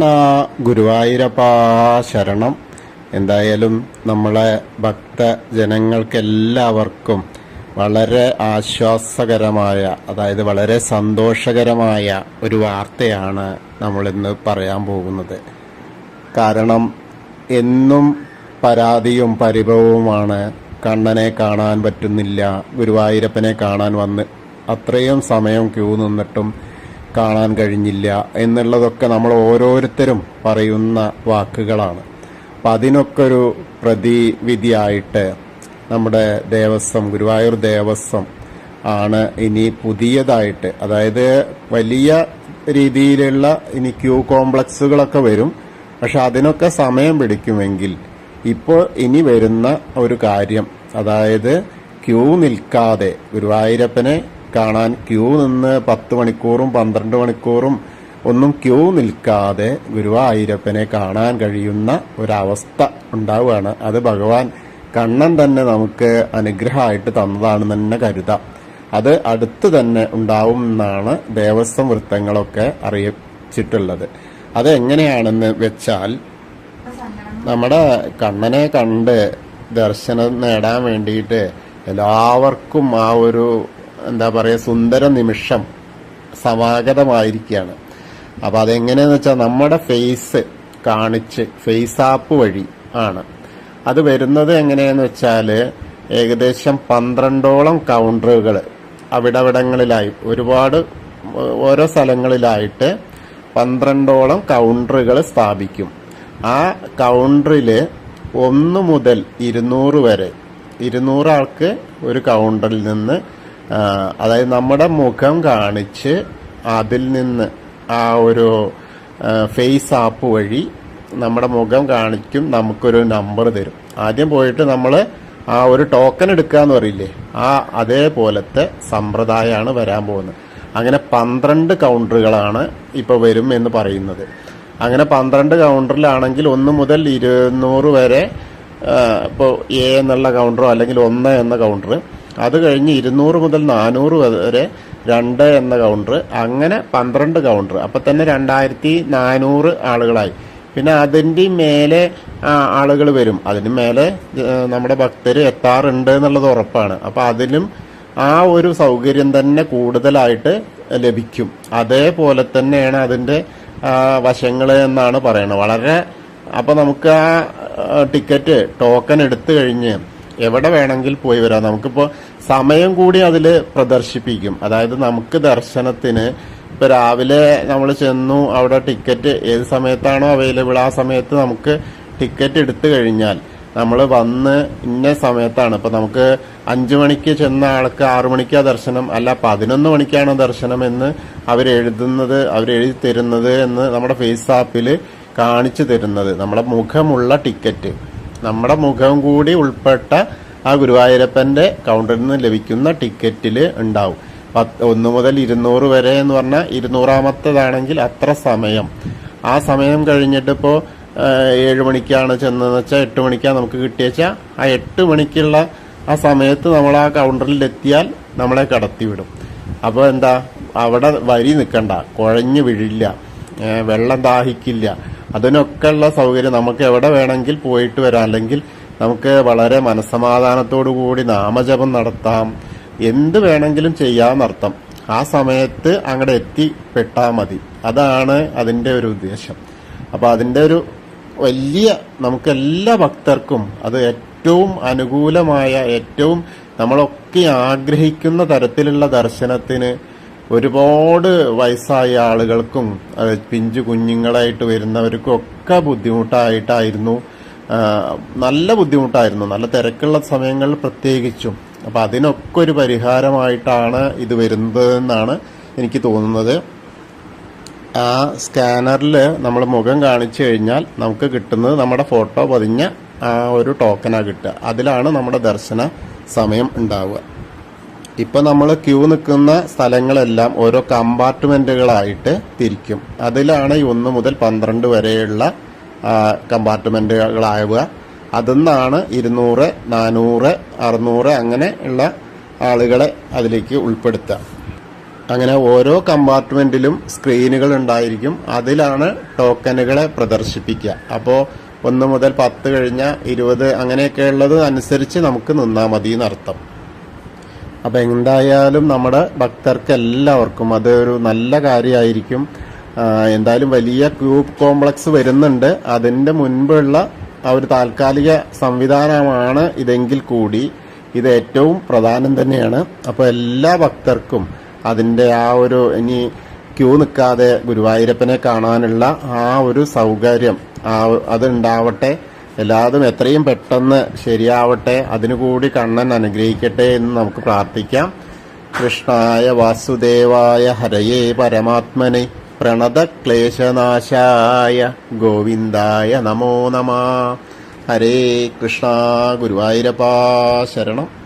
കൃഷ്ണ ഗുരുവായൂരപ്പ ശരണം. എന്തായാലും നമ്മളെ ഭക്തജനങ്ങൾക്കെല്ലാവർക്കും വളരെ ആശ്വാസകരമായ അതായത് വളരെ സന്തോഷകരമായ ഒരു വാർത്തയാണ് നമ്മളിന്ന് പറയാൻ പോകുന്നത്. കാരണം എന്നും പരാതിയും പരിഭവവുമാണ് കണ്ണനെ കാണാൻ പറ്റുന്നില്ല ഗുരുവായൂരപ്പനെ കാണാൻ വന്ന് അത്രയും സമയം ക്യൂ നിന്നിട്ടും കാണാൻ കഴിഞ്ഞില്ല എന്നുള്ളതൊക്കെ നമ്മൾ ഓരോരുത്തരും പറയുന്ന വാക്കുകളാണ്. അപ്പം അതിനൊക്കെ ഒരു പ്രതിവിധിയായിട്ട് നമ്മുടെ ദേവസ്വം ഗുരുവായൂർ ദേവസ്വം ആണ് ഇനി പുതിയതായിട്ട്. അതായത് വലിയ രീതിയിലുള്ള ഇനി ക്യൂ കോംപ്ലക്സുകളൊക്കെ വരും. പക്ഷെ അതിനൊക്കെ സമയം പിടിക്കുമെങ്കിൽ ഇപ്പോൾ ഇനി വരുന്ന ഒരു കാര്യം. അതായത് ക്യൂ നിൽക്കാതെ ഗുരുവായൂരപ്പനെ കാണാൻ ക്യൂ നിന്ന് പത്ത് മണിക്കൂറും പന്ത്രണ്ട് മണിക്കൂറും ഒന്നും ക്യൂ നിൽക്കാതെ ഗുരുവായൂരപ്പനെ കാണാൻ കഴിയുന്ന ഒരവസ്ഥ ഉണ്ടാവുകയാണ്. അത് ഭഗവാൻ കണ്ണൻ തന്നെ നമുക്ക് അനുഗ്രഹമായിട്ട് തന്നതാണെന്ന് തന്നെ കരുതാം. അത് അടുത്ത് തന്നെ ഉണ്ടാവും എന്നാണ് ദേവസ്വം വൃത്തങ്ങളൊക്കെ അറിയിച്ചിട്ടുള്ളത്. അതെങ്ങനെയാണെന്ന് വെച്ചാൽ നമ്മുടെ കണ്ണനെ കണ്ട് ദർശനം നേടാൻ വേണ്ടിയിട്ട് എല്ലാവർക്കും ആ ഒരു എന്താ പറയുക സുന്ദര നിമിഷം സമാഗതമായിരിക്കുകയാണ് അപ്പോൾ അതെങ്ങനെയെന്ന് വെച്ചാൽ നമ്മുടെ ഫേസ് കാണിച്ച് ഫേസ് ആപ്പ് വഴി ആണ്. അത് വരുന്നത് എങ്ങനെയാന്ന് വെച്ചാൽ ഏകദേശം പന്ത്രണ്ടോളം കൗണ്ടറുകൾ അവിടവിടങ്ങളിലായി ഒരുപാട് ഓരോ സ്ഥലങ്ങളിലായിട്ട് പന്ത്രണ്ടോളം കൗണ്ടറുകൾ സ്ഥാപിക്കും. ആ കൗണ്ടറിൽ ഒന്ന് മുതൽ ഇരുന്നൂറ് വരെ ഇരുന്നൂറാൾക്ക് ഒരു കൗണ്ടറിൽ നിന്ന് അതായത് നമ്മുടെ മുഖം കാണിച്ച് അതിൽ നിന്ന് ആ ഒരു ഫേസ് ആപ്പ് വഴി നമ്മുടെ മുഖം കാണിക്കും നമുക്കൊരു നമ്പർ തരും. ആദ്യം പോയിട്ട് നമ്മൾ ആ ഒരു ടോക്കൺ എടുക്കുക എന്ന് പറയില്ലേ ആ അതേപോലത്തെ സമ്പ്രദായമാണ് വരാൻ പോകുന്നത്. അങ്ങനെ പന്ത്രണ്ട് കൗണ്ടറുകളാണ് ഇപ്പോൾ വരും എന്ന് പറയുന്നത്. അങ്ങനെ പന്ത്രണ്ട് കൗണ്ടറിലാണെങ്കിൽ ഒന്ന് മുതൽ ഇരുന്നൂറ് വരെ ഇപ്പോൾ എ എന്നുള്ള കൗണ്ടറോ അല്ലെങ്കിൽ ഒന്ന് എന്ന കൗണ്ടർ അത് കഴിഞ്ഞ് ഇരുന്നൂറ് മുതൽ നാനൂറ് വരെ രണ്ട് എന്ന കൗണ്ടർ അങ്ങനെ പന്ത്രണ്ട് കൗണ്ടർ അപ്പം തന്നെ രണ്ടായിരത്തി നാനൂറ് ആളുകളായി. പിന്നെ അതിന്റെ മേലെ ആളുകൾ വരും. അതിന് മേലെ നമ്മുടെ ഭക്തർ എത്താറുണ്ട് എന്നുള്ളത് ഉറപ്പാണ്. അപ്പം അതിലും ആ ഒരു സൗകര്യം തന്നെ കൂടുതലായിട്ട് ലഭിക്കും. അതേപോലെ തന്നെയാണ് അതിന്റെ വശങ്ങൾ എന്നാണ് പറയുന്നത് വളരെ അപ്പോൾ നമുക്ക് ആ, ടിക്കറ്റ് ടോക്കൺ എടുത്തു കഴിഞ്ഞ് എവിടെ വേണമെങ്കിൽ പോയി വരാം. നമുക്കിപ്പോൾ സമയം കൂടി അതിൽ പ്രദർശിപ്പിക്കും. അതായത് നമുക്ക് ദർശനത്തിന് ഇപ്പൊ രാവിലെ നമ്മൾ ചെന്നു അവിടെ ടിക്കറ്റ് ഏത് സമയത്താണോ അവൈലബിൾ ആ സമയത്ത് നമുക്ക് ടിക്കറ്റ് എടുത്തു കഴിഞ്ഞാൽ നമ്മൾ വന്ന് ഇന്ന സമയത്താണ്. ഇപ്പം നമുക്ക് അഞ്ചു മണിക്ക് ചെന്ന ആൾക്ക് ആറു മണിക്കാ ദർശനം അല്ല പതിനൊന്ന് മണിക്കാണ് ദർശനം എന്ന് അവരെഴുതുന്നത് അവരെഴുതി തരുന്നത് എന്ന് നമ്മുടെ ഫേസ് ആപ്പിൽ കാണിച്ചു തരുന്നത്. നമ്മുടെ മുഖമുള്ള ടിക്കറ്റ് നമ്മുടെ മുഖം കൂടി ഉൾപ്പെട്ട ആ ഗുരുവായൂരപ്പന്റെ കൗണ്ടറിൽ നിന്ന് ലഭിക്കുന്ന ടിക്കറ്റിൽ ഉണ്ടാവും. പത്ത് ഒന്ന് മുതൽ ഇരുന്നൂറ് വരെ എന്ന് പറഞ്ഞാൽ ഇരുന്നൂറാമത്തതാണെങ്കിൽ അത്ര സമയം. ആ സമയം കഴിഞ്ഞിട്ട് ഇപ്പോൾ ഏഴ് മണിക്കാണ് ചെന്നതെന്ന് വെച്ചാൽ എട്ട് മണിക്കാണ് നമുക്ക് കിട്ടിയച്ചാൽ ആ എട്ട് മണിക്കുള്ള ആ സമയത്ത് നമ്മൾ ആ കൗണ്ടറിൽ എത്തിയാൽ നമ്മളെ കടത്തിവിടും. അപ്പോൾ എന്താ അവിടെ വരി നിൽക്കണ്ട. കുഴഞ്ഞു വീഴില്ല. വെള്ളം ദാഹിക്കില്ല. അതിനൊക്കെ ഉള്ള സൗകര്യം നമുക്ക് എവിടെ വേണമെങ്കിൽ പോയിട്ട് വരാം. അല്ലെങ്കിൽ നമുക്ക് വളരെ മനസ്സമാധാനത്തോടു കൂടി നാമജപം നടത്താം. എന്ത് വേണമെങ്കിലും ചെയ്യാമെന്നർത്ഥം. ആ സമയത്ത് അങ്ങോട്ട് എത്തിപ്പെട്ടാൽ മതി. അതാണ് അതിന്റെ ഒരു ഉദ്ദേശം. അപ്പോൾ അതിന്റെ ഒരു വലിയ നമുക്ക് എല്ലാ ഭക്തർക്കും അത് ഏറ്റവും അനുകൂലമായ ഏറ്റവും നമ്മളൊക്കെ ആഗ്രഹിക്കുന്ന തരത്തിലുള്ള ദർശനത്തിന് ഒരുപാട് വയസ്സായ ആളുകൾക്കും പിഞ്ചു കുഞ്ഞുങ്ങളായിട്ട് വരുന്നവർക്കും ഒക്കെ ബുദ്ധിമുട്ടായിട്ടായിരുന്നു. നല്ല ബുദ്ധിമുട്ടായിരുന്നു. നല്ല തിരക്കുള്ള സമയങ്ങളിൽ പ്രത്യേകിച്ചും. അപ്പൊ അതിനൊക്കെ ഒരു പരിഹാരമായിട്ടാണ് ഇത് വരുന്നത് എന്നാണ് എനിക്ക് തോന്നുന്നത്. ആ സ്കാനറിൽ നമ്മൾ മുഖം കാണിച്ചു കഴിഞ്ഞാൽ നമുക്ക് കിട്ടുന്നത് നമ്മുടെ ഫോട്ടോ പതിഞ്ഞ ആ ഒരു ടോക്കനാണ് കിട്ടുക. അതിലാണ് നമ്മുടെ ദർശന സമയം ഉണ്ടാവുക. ഇപ്പൊ നമ്മൾ ക്യൂ നിൽക്കുന്ന സ്ഥലങ്ങളെല്ലാം ഓരോ കമ്പാർട്ട്മെന്റുകളായിട്ട് തിരിക്കും. അതിലാണ് ഈ ഒന്ന് മുതൽ പന്ത്രണ്ട് വരെയുള്ള ആ, കമ്പാർട്ട്മെന്റുകളാവുക അതിന്നാണ് ഇരുന്നൂറ് നാനൂറ് അറുന്നൂറ് അങ്ങനെ ഉള്ള ആളുകളെ അതിലേക്ക് ഉൾപ്പെടുത്തുക. അങ്ങനെ ഓരോ കമ്പാർട്ട്മെന്റിലും സ്ക്രീനുകൾ ഉണ്ടായിരിക്കും. അതിലാണ് ടോക്കനുകളെ പ്രദർശിപ്പിക്കുക. അപ്പോൾ ഒന്ന് മുതൽ പത്ത് കഴിഞ്ഞ ഇരുപത് അങ്ങനെയൊക്കെ ഉള്ളത് അനുസരിച്ച് നമുക്ക് നിന്നാൽ മതി എന്നർത്ഥം. അപ്പൊ എന്തായാലും നമ്മുടെ ഭക്തർക്ക് എല്ലാവർക്കും അതൊരു നല്ല കാര്യമായിരിക്കും. എന്തായാലും വലിയ ക്യൂബ് കോംപ്ലക്സ് വരുന്നുണ്ട്. അതിന്റെ മുൻപുള്ള ആ ഒരു താൽക്കാലിക സംവിധാനമാണ് ഇതെങ്കിൽ കൂടി. ഇത് ഏറ്റവും പ്രധാനം തന്നെയാണ്. അപ്പോൾ എല്ലാ ഭക്തർക്കും അതിന്റെ ആ ഒരു ഇനി ക്യൂ നിൽക്കാതെ ഗുരുവായൂരപ്പനെ കാണാനുള്ള ആ ഒരു സൗകര്യം ആ അത് ഉണ്ടാവട്ടെ എല്ലാതും എത്രയും പെട്ടെന്ന് ശരിയാവട്ടെ. അതിനുകൂടി കണ്ണൻ അനുഗ്രഹിക്കട്ടെ എന്ന് നമുക്ക് പ്രാർത്ഥിക്കാം. കൃഷ്ണായ വാസുദേവായ ഹരയേ പരമാത്മനെ. പ്രണത ക്ലേശനാശായ ഗോവിന്ദായ നമോ നമ. ഹരേ കൃഷ്ണ ഗുരുവായൂരപ്പാ ശരണം.